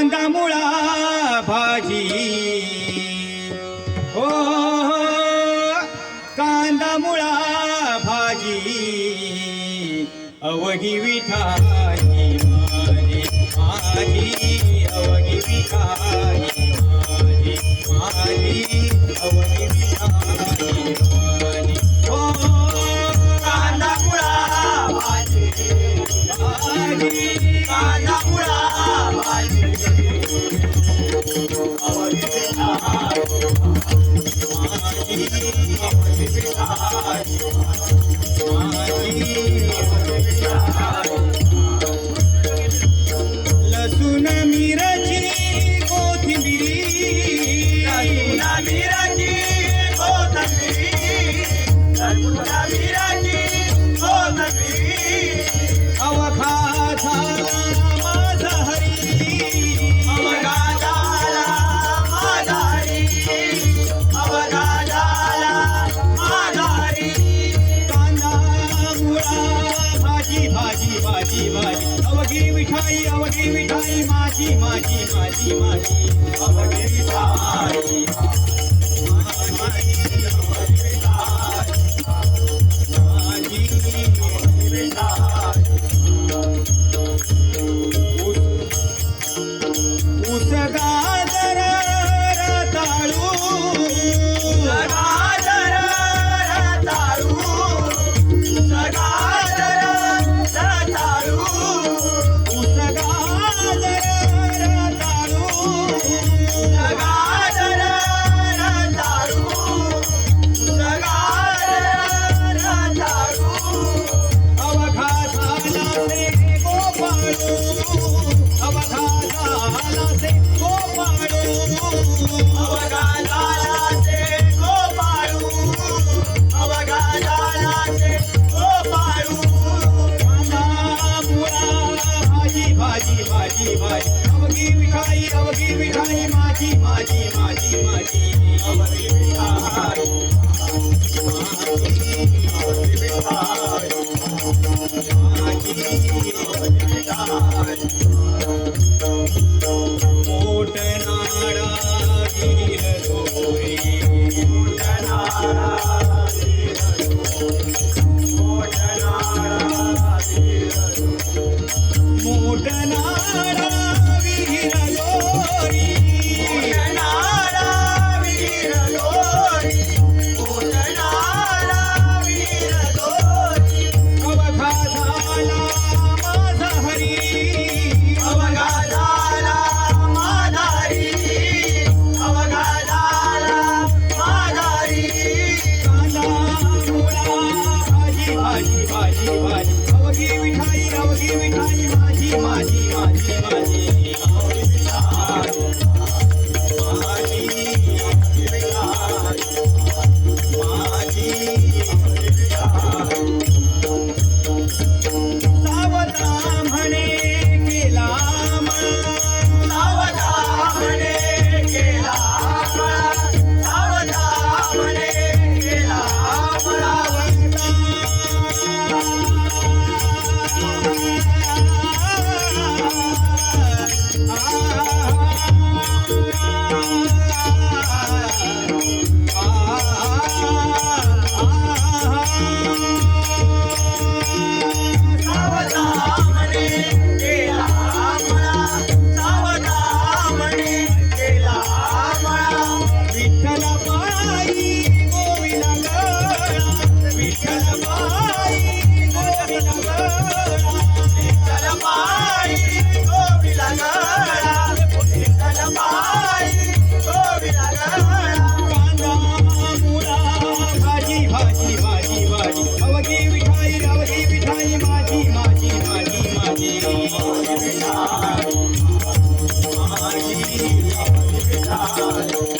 कांदा मुळा भाजी. हो, हो कांदा मुळा भाजी. अवघी विठाई माझी माझी अवघी विठाई माझी माझी अवघी विठाई I Tsunami विठाई आवडी विठाई माझी माझी माझी माझी आवडी विठाई माझी माझी माझी अवघी विठाई अवघी विठाई माझी माझी माझी माझी अवघी मोठ नाडा Thank you.